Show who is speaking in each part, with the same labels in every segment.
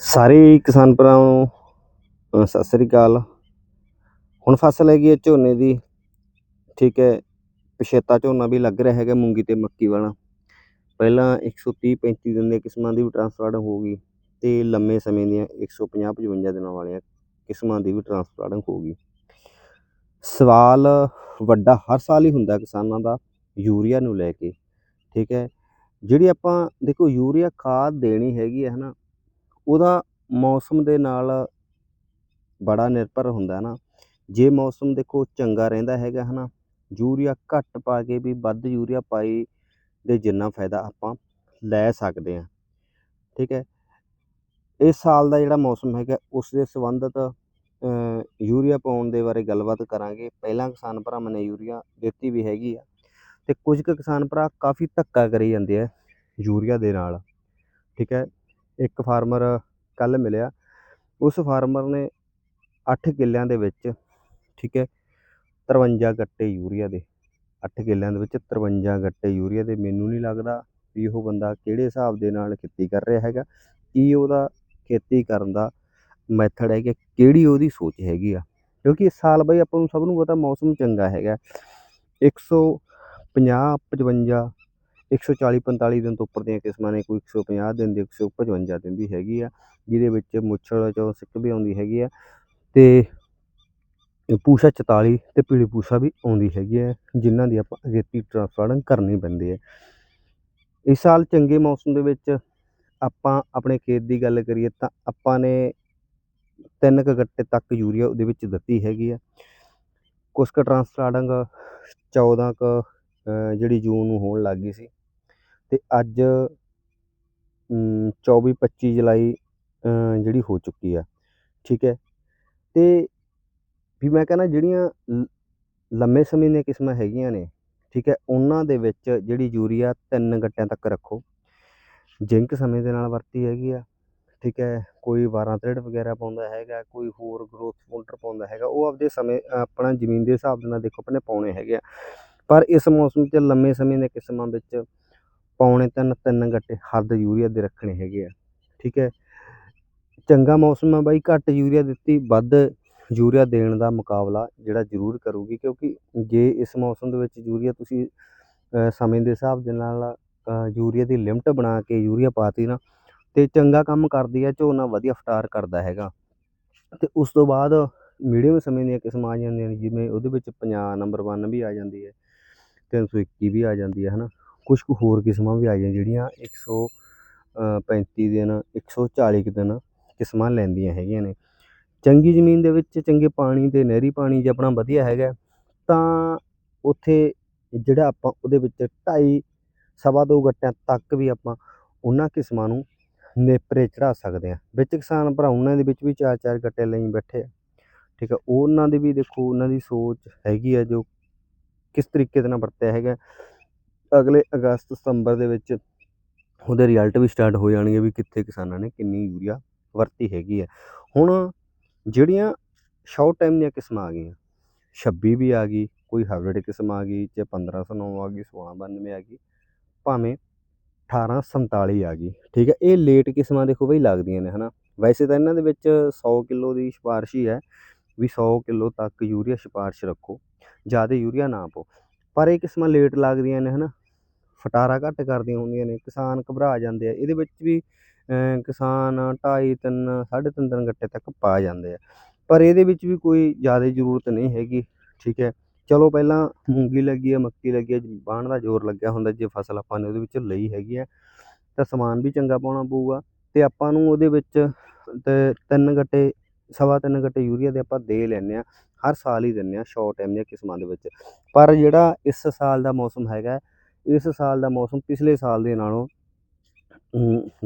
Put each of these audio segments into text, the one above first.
Speaker 1: ਸਾਰੇ ਕਿਸਾਨ ਭਰਾਵਾਂ ਨੂੰ ਸਤਿ ਸ੍ਰੀ ਅਕਾਲ। ਹੁਣ ਫਸਲ ਹੈਗੀ ਹੈ ਝੋਨੇ ਦੀ, ਠੀਕ ਹੈ, ਪਛੇਤਾ ਝੋਨਾ ਵੀ ਲੱਗ ਰਿਹਾ ਹੈਗਾ ਮੂੰਗੀ ਤੇ ਮੱਕੀ ਵਾਲਾ। ਪਹਿਲਾਂ 130 35 ਦਿਨ ਦੀਆਂ ਕਿਸਮਾਂ ਦੀ ਵੀ ਟ੍ਰਾਂਸਪਲਾਂਟਿੰਗ ਹੋ ਗਈ ਤੇ ਲੰਮੇ ਸਮੇਂ ਦੀਆਂ 150 55 ਦਿਨਾਂ ਵਾਲੀਆਂ ਕਿਸਮਾਂ ਦੀ ਵੀ ਟ੍ਰਾਂਸਪਲਾਂਟਿੰਗ ਹੋ ਗਈ। ਸਵਾਲ ਵੱਡਾ ਹਰ ਸਾਲ ਹੀ ਹੁੰਦਾ ਕਿਸਾਨਾਂ ਦਾ ਯੂਰੀਆ ਨੂੰ ਲੈ ਕੇ, ਠੀਕ ਹੈ। ਜਿਹੜੀ ਆਪਾਂ ਦੇਖੋ ਯੂਰੀਆ ਖਾਦ ਦੇਣੀ ਹੈਗੀ ਹੈ ਹਨਾ ਉਹਦਾ ਮੌਸਮ ਦੇ ਨਾਲ ਬੜਾ ਨਿਰਭਰ ਹੁੰਦਾ ਹੈ ਨਾ। ਜੇ ਮੌਸਮ ਦੇਖੋ ਚੰਗਾ ਰਹਿੰਦਾ ਹੈਗਾ ਹੈ ਨਾ ਯੂਰੀਆ ਘੱਟ ਪਾ ਕੇ ਵੀ ਵੱਧ ਯੂਰੀਆ ਪਾਈ ਦੇ ਜਿੰਨਾ ਫਾਇਦਾ ਆਪਾਂ ਲੈ ਸਕਦੇ ਹਾਂ। ਠੀਕ ਹੈ, ਇਸ ਸਾਲ ਦਾ ਜਿਹੜਾ ਮੌਸਮ ਹੈਗਾ ਉਸ ਦੇ ਸੰਬੰਧਿਤ ਯੂਰੀਆ ਪਾਉਣ ਦੇ ਬਾਰੇ ਗੱਲਬਾਤ ਕਰਾਂਗੇ। ਪਹਿਲਾਂ ਕਿਸਾਨ ਭਰਾਵਾਂ ਨੇ ਯੂਰੀਆ ਦਿੱਤੀ ਵੀ ਹੈਗੀ ਆ ਤੇ ਕੁਝ ਕੁ ਕਿਸਾਨ ਭਰਾ ਕਾਫੀ ਧੱਕਾ ਕਰੀ ਜਾਂਦੇ ਆ ਯੂਰੀਆ ਦੇ ਨਾਲ। ਠੀਕ ਹੈ ਇੱਕ ਫਾਰਮਰ ਕੱਲ ਮਿਲਿਆ। ਉਸ ਫਾਰਮਰ ਨੇ 8 ਕਿੱਲਿਆਂ ਦੇ ਵਿੱਚ, ਠੀਕ ਹੈ 53 ਗੱਟੇ ਯੂਰੀਆ ਦੇ। 8 ਕਿੱਲਿਆਂ ਦੇ ਵਿੱਚ 53 ਗੱਟੇ ਯੂਰੀਆ ਦੇ। ਮੈਨੂੰ ਨਹੀਂ ਲੱਗਦਾ ਵੀ ਉਹ ਬੰਦਾ ਕਿਹੜੇ ਹਿਸਾਬ ਦੇ ਨਾਲ ਖੇਤੀ ਕਰ ਰਿਹਾ ਹੈਗਾ। ਕੀ ਉਹਦਾ ਖੇਤੀ ਕਰਨ ਦਾ ਮੈਥਡ ਹੈ ਕਿ ਕਿਹੜੀ ਉਹਦੀ ਸੋਚ ਹੈਗੀ ਆ। ਕਿਉਂਕਿ ਇਸ ਸਾਲ ਬਈ ਆਪਾਂ ਨੂੰ ਸਭ ਨੂੰ ਪਤਾ ਮੌਸਮ ਚੰਗਾ ਹੈਗਾ। 150 55 140 45 ਦਿਨ ਤੋਂ ਉੱਪਰ ਦੀਆਂ ਕਿਸਮਾਂ ਨੇ, ਕੋਈ 150 ਦਿਨ ਦੀ 155 ਦਿਨ ਦੀ ਹੈਗੀ ਆ, ਜਿਹਦੇ ਵਿੱਚ ਮੁੱਛੜ ਚੋਂ ਸਿੱਕ ਵੀ ਆਉਂਦੀ ਹੈਗੀ ਆ ਤੇ ਪੂਸ਼ਾ 44 ਤੇ ਪੀਲੀ ਪੂਛਾ ਵੀ ਆਉਂਦੀ ਹੈਗੀ ਹੈ ਜਿਨ੍ਹਾਂ ਦੀ ਆਪਾਂ ਅਗੇਤੀ ਟ੍ਰਾਂਸਪਲਾਂਟਿੰਗ ਕਰਨੀ ਪੈਂਦੀ ਹੈ ਇਸ ਸਾਲ ਚੰਗੇ ਮੌਸਮ ਦੇ ਵਿੱਚ ਆਪਾਂ ਆਪਣੇ ਖੇਤ ਦੀ ਗੱਲ ਕਰੀਏ ਤਾਂ ਆਪਾਂ ਨੇ ਤਿੰਨ ਕੁ ਗੱਟੇ ਤੱਕ ਯੂਰੀਆ ਉਹਦੇ ਵਿੱਚ ਦਿੱਤੀ ਹੈਗੀ ਆ। ਕੁਸ਼ਕ ਕੁ ਟ੍ਰਾਂਸਪਲਾਂਟਿੰਗ 14 ਕੁ ਜਿਹੜੀ ਜੂਨ ਨੂੰ ਹੋਣ ਲੱਗ ਗਈ ਸੀ। ਤੇ ਅੱਜ 24 25 ਜੁਲਾਈ ਜਿਹੜੀ ਹੋ ਚੁੱਕੀ ਆ, ਠੀਕ ਹੈ? ਅਤੇ ਵੀ ਮੈਂ ਕਹਿੰਦਾ ਜਿਹੜੀਆਂ ਲ- ਲੰਮੇ ਸਮੇਂ ਦੀਆਂ ਕਿਸਮਾਂ ਹੈਗੀਆਂ ਨੇ, ਠੀਕ ਹੈ, ਉਹਨਾਂ ਦੇ ਵਿੱਚ ਜਿਹੜੀ ਯੂਰੀਆ ਤਿੰਨ ਗੱਟਿਆਂ ਤੱਕ ਰੱਖੋ। ਜਿੰਕ ਸਮੇਂ ਦੇ ਨਾਲ ਵਰਤੀ ਹੈਗੀ ਆ, ਠੀਕ ਹੈ, ਕੋਈ 12 ਤਰੇੜ ਵਗੈਰਾ ਪਾਉਂਦਾ ਹੈਗਾ, ਕੋਈ ਹੋਰ ਗਰੋਥ ਸਪੋਂਟਰ ਪਾਉਂਦਾ ਹੈਗਾ, ਉਹ ਆਪਦੇ ਸਮੇਂ, ਆਪਣਾ ਜ਼ਮੀਨ ਦੇ ਹਿਸਾਬ ਦੇ ਨਾਲ ਦੇਖੋ ਆਪਣੇ ਪਾਉਣੇ ਹੈਗੇ ਆ। ਪਰ ਇਸ ਮੌਸਮ 'ਚ ਲੰਮੇ ਸਮੇਂ ਦੀਆਂ ਕਿਸਮਾਂ ਵਿੱਚ ਪੌਣੇ ਤਿੰਨ ਤਿੰਨ ਗੱਟੇ ਹੱਦ ਯੂਰੀਆ ਦੇ ਰੱਖਣੇ ਹੈਗੇ ਆ, ਠੀਕ ਹੈ। ਚੰਗਾ ਮੌਸਮ ਆ ਬਾਈ, ਘੱਟ ਯੂਰੀਆ ਦਿੱਤੀ, ਵੱਧ ਯੂਰੀਆ ਦੇਣ ਦਾ ਮੁਕਾਬਲਾ ਜਿਹੜਾ ਜ਼ਰੂਰ ਕਰੂਗੀ, ਕਿਉਂਕਿ ਜੇ ਇਸ ਮੌਸਮ ਦੇ ਵਿੱਚ ਯੂਰੀਆ ਤੁਸੀਂ ਸਮੇਂ ਦੇ ਹਿਸਾਬ ਦੇ ਨਾਲ ਯੂਰੀਆ ਦੀ ਲਿਮਟ ਬਣਾ ਕੇ ਯੂਰੀਆ ਪਾਤੀ ਨਾ, ਤੇ ਚੰਗਾ ਕੰਮ ਕਰਦੀ ਹੈ ਝੋਨਾ ਵਧੀਆ ਫਟਾਰ ਕਰਦਾ ਹੈਗਾ। ਤੇ ਉਸ ਤੋਂ ਬਾਅਦ ਮੀਡੀਅਮ ਸਮੇਂ ਦੀਆਂ ਕਿਸਮਾਂ ਆ ਜਾਂਦੀਆਂ ਨੇ, ਜਿਵੇਂ ਉਹਦੇ ਵਿੱਚ 50 ਨੰਬਰ 1 ਵੀ ਆ ਜਾਂਦੀ ਹੈ 321 ਵੀ ਆ ਜਾਂਦੀ ਹੈ, ਹਨਾ। ਕੁਝ ਕੁ ਹੋਰ ਕਿਸਮਾਂ ਵੀ ਆ ਜਾਂਦੀਆਂ ਜਿਹੜੀਆਂ 135 ਦਿਨ 140 ਕੁ ਦਿਨ ਕਿਸਮਾਂ ਲੈਂਦੀਆਂ ਹੈਗੀਆਂ ਨੇ। ਚੰਗੀ ਜ਼ਮੀਨ ਦੇ ਵਿੱਚ ਚੰਗੇ ਪਾਣੀ ਤੇ ਨਹਿਰੀ ਪਾਣੀ ਜੇ ਆਪਣਾ ਵਧੀਆ ਹੈਗਾ, ਤਾਂ ਉੱਥੇ ਜਿਹੜਾ ਆਪਾਂ ਉਹਦੇ ਵਿੱਚ ਢਾਈ, ਸਵਾ ਦੋ ਗੱਟਿਆਂ ਤੱਕ ਵੀ ਆਪਾਂ ਉਹਨਾਂ ਕਿਸਮਾਂ ਨੂੰ ਨੇਪਰੇ ਚੜਾ ਸਕਦੇ ਆ ਵਿੱਚ ਕਿਸਾਨ ਭਰਾ ਉਹਨਾਂ ਦੇ ਵਿੱਚ ਵੀ ਚਾਰ ਚਾਰ ਗੱਟੇ ਲਈ ਬੈਠੇ ਆ। ਠੀਕ ਆ, ਉਹਨਾਂ ਦੇ ਵੀ ਦੇਖੋ, ਉਹਨਾਂ ਦੀ ਸੋਚ ਹੈਗੀ ਆ ਜੋ ਕਿਸ ਤਰੀਕੇ ਦੇ ਨਾਲ ਵਰਤਿਆ ਹੈਗਾ। ਅਗਲੇ ਅਗਸਤ ਸਤੰਬਰ ਦੇ ਵਿੱਚ ਉਹਦੇ ਰਿਜ਼ਲਟ ਵੀ ਸਟਾਰਟ ਹੋ ਜਾਣਗੇ ਵੀ ਕਿੱਥੇ ਕਿਸਾਨਾਂ ਨੇ ਕਿੰਨੀ ਯੂਰੀਆ ਵਰਤੀ ਹੈਗੀ ਹੈ। ਹੁਣ ਜਿਹੜੀਆਂ ਸ਼ਾਰਟ ਟਾਈਮ ਦੀਆਂ ਕਿਸਮਾਂ ਆ ਗਈਆਂ 26 ਵੀ ਆ ਗਈ, ਕੋਈ ਹਾਈਬ੍ਰਿਡ ਕਿਸਮ ਆ ਗਈ ਚਾਹੇ 1509 ਆ ਗਈ 1692 ਆ ਗਈ, ਭਾਵੇਂ 1847 ਆ ਗਈ, ਠੀਕ ਹੈ, ਇਹ ਲੇਟ ਕਿਸਮਾਂ ਦੇਖੋ ਬਈ ਲੱਗਦੀਆਂ ਨੇ, ਹਨਾ। ਵੈਸੇ ਤਾਂ ਇਹਨਾਂ ਦੇ ਵਿੱਚ 100 ਕਿਲੋ ਦੀ ਸਿਫਾਰਿਸ਼ ਹੀ ਹੈ ਵੀ 100 ਕਿਲੋ ਤੱਕ ਯੂਰੀਆ ਸਿਫਾਰਿਸ਼ ਰੱਖੋ, ਜ਼ਿਆਦਾ ਯੂਰੀਆ ਨਾ ਪਾਓ, ਪਰ ਇਹ ਕਿਸਮਾਂ ਲੇਟ ਲੱਗਦੀਆਂ ਨੇ, ਹਨਾ। ਫਟਾਰਾ ਘੱਟ ਕਰਦੀਆਂ ਹੁੰਦੀਆਂ ਨੇ, ਕਿਸਾਨ ਘਬਰਾ ਜਾਂਦੇ ਆ। ਇਹਦੇ ਵਿੱਚ ਵੀ ਕਿਸਾਨ ਢਾਈ ਤਿੰਨ, ਸਾਢੇ ਤਿੰਨ ਤਿੰਨ ਗੱਟੇ ਤੱਕ ਪਾ ਜਾਂਦੇ ਆ। ਪਰ ਇਹਦੇ ਵਿੱਚ ਵੀ ਕੋਈ ਜ਼ਿਆਦਾ ਜ਼ਰੂਰਤ ਨਹੀਂ ਹੈਗੀ, ਠੀਕ ਹੈ। ਚਲੋ ਪਹਿਲਾਂ ਮੂੰਗੀ ਲੱਗੀ ਆ, ਮੱਕੀ ਲੱਗੀ ਆ, ਬਾਣ ਦਾ ਜ਼ੋਰ ਲੱਗਿਆ ਹੁੰਦਾ, ਜੇ ਫਸਲ ਆਪਾਂ ਨੇ ਉਹਦੇ ਵਿੱਚ ਲਈ ਹੈਗੀ ਆ, ਤਾਂ ਸਮਾਨ ਵੀ ਚੰਗਾ ਪਾਉਣਾ ਪਊਗਾ। ਤੇ ਆਪਾਂ ਨੂੰ ਉਹਦੇ ਵਿੱਚ ਤੇ ਤਿੰਨ ਗੱਟੇ, ਸਵਾ ਤਿੰਨ ਗੱਟੇ ਯੂਰੀਆ ਦੇ ਆਪਾਂ ਦੇ ਲੈਂਦੇ ਆ, ਹਰ ਸਾਲ ਹੀ ਦਿੰਦੇ ਆ, ਸ਼ਾਰਟ ਟਾਈਮ ਦੀਆਂ ਕਿਸਮਾਂ ਦੇ ਵਿੱਚ। ਪਰ ਜਿਹੜਾ ਇਸ ਸਾਲ ਦਾ ਮੌਸਮ ਹੈਗਾ ਇਸ ਸਾਲ ਦਾ ਮੌਸਮ ਪਿਛਲੇ ਸਾਲ ਦੇ ਨਾਲੋਂ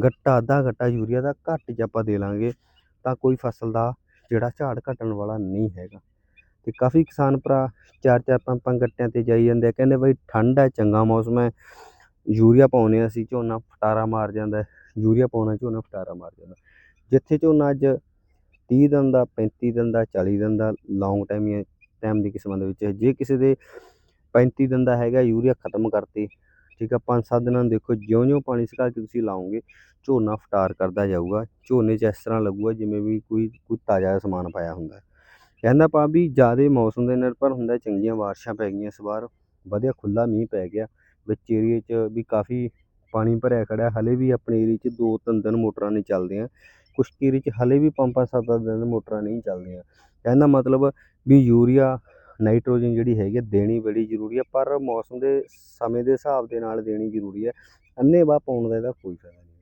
Speaker 1: ਗੱਟਾ ਅੱਧਾ ਗੱਟਾ ਯੂਰੀਆ ਦਾ ਘੱਟ ਜੇ ਆਪਾਂ ਦੇ ਲਾਂਗੇ, ਤਾਂ ਕੋਈ ਫਸਲ ਦਾ ਜਿਹੜਾ ਝਾੜ ਘਟਣ ਵਾਲਾ ਨਹੀਂ ਹੈਗਾ। ਤੇ ਕਾਫੀ ਕਿਸਾਨ ਭਰਾ, ਚਾਰ ਚਾਰ ਪੰਜ ਪੰਜ ਗੱਟਿਆਂ ਤੇ ਜਾਈ ਜਾਂਦੇ ਆ, ਕਹਿੰਦੇ ਬਈ ਠੰਡ ਹੈ, ਚੰਗਾ ਮੌਸਮ ਹੈ, ਯੂਰੀਆ ਪਾਉਨੇ ਆ ਅਸੀਂ, ਝੋਨਾ ਫਟਾਰਾ ਮਾਰ ਜਾਂਦਾ ਯੂਰੀਆ ਪਾਉਣਾ, ਝੋਨਾ ਫਟਾਰਾ ਮਾਰ ਜਾਂਦਾ ਜਿੱਥੇ ਝੋਨਾ ਅੱਜ 30 ਦਿਨ ਦਾ 35 ਦਿਨ ਦਾ 40 ਦਿਨ ਦਾ ਲੌਂਗ ਟਾਈਮ ਜਾਂ ਟਾਈਮ ਦੀ ਕਿਸਮਾਂ ਦੇ ਵਿੱਚ ਜੇ ਕਿਸੇ ਦੇ 35 ਦਿਨ ਦਾ ਹੈਗਾ, ਯੂਰੀਆ ਖਤਮ ਕਰਤੀ। ਠੀਕ ਆ 5-7 ਦਿਨਾਂ ਨੂੰ ਦੇਖੋ, ਜਿਉਂ-ਜਿਉਂ ਪਾਣੀ ਸੁਕਾ ਕੇ ਤੁਸੀਂ ਲਾਓਗੇ, ਝੋਨਾ ਫਟਾਰ ਕਰਦਾ ਜਾਊਗਾ। ਝੋਨੇ 'ਚ ਇਸ ਤਰ੍ਹਾਂ ਲੱਗੂਗਾ ਜਿਵੇਂ ਵੀ ਕੋਈ ਕੋਈ ਤਾਜ਼ਾ ਸਮਾਨ ਪਾਇਆ ਹੁੰਦਾ। ਕਹਿੰਦਾ ਭਾਵ ਵੀ ਜ਼ਿਆਦਾ ਮੌਸਮ ਦੇ ਨਿਰਭਰ ਹੁੰਦਾ, ਚੰਗੀਆਂ ਬਾਰਿਸ਼ਾਂ ਪੈ ਗਈਆਂ ਇਸ ਵਾਰ। ਵਧੀਆ ਖੁੱਲ੍ਹਾ ਮੀਂਹ ਪੈ ਗਿਆ। ਵਿੱਚ ਏਰੀਏ 'ਚ ਵੀ ਕਾਫੀ ਪਾਣੀ ਭਰਿਆ ਖੜਾ ਹਲੇ ਵੀ ਆਪਣੇ ਏਰੀਏ 'ਚ ਦੋ ਤਿੰਨ ਦਿਨ ਮੋਟਰਾਂ ਨਹੀਂ ਚੱਲਦੀਆਂ। ਕੁਛ ਏਰੀਏ 'ਚ ਹਲੇ ਵੀ ਪੰਪਾਂ ਸੱਤ-ਸੱਤ ਦਿਨ ਮੋਟਰਾਂ ਨਹੀਂ ਚੱਲਦੀਆਂ। ਕਹਿੰਦਾ ਮਤਲਬ ਵੀ ਯੂਰੀਆ ਨਾਈਟ੍ਰੋਜਨ ਜਿਹੜੀ ਹੈਗੀ ਆ, ਦੇਣੀ ਬੜੀ ਜ਼ਰੂਰੀ ਹੈ ਪਰ ਮੌਸਮ ਦੇ ਸਮੇਂ ਦੇ ਹਿਸਾਬ ਦੇ ਨਾਲ ਦੇਣੀ ਜ਼ਰੂਰੀ ਹੈ ਅੰਨ੍ਹੇਵਾਹ ਪਾਉਣ ਦਾ ਇਹਦਾ ਕੋਈ ਫਾਇਦਾ ਨਹੀਂ।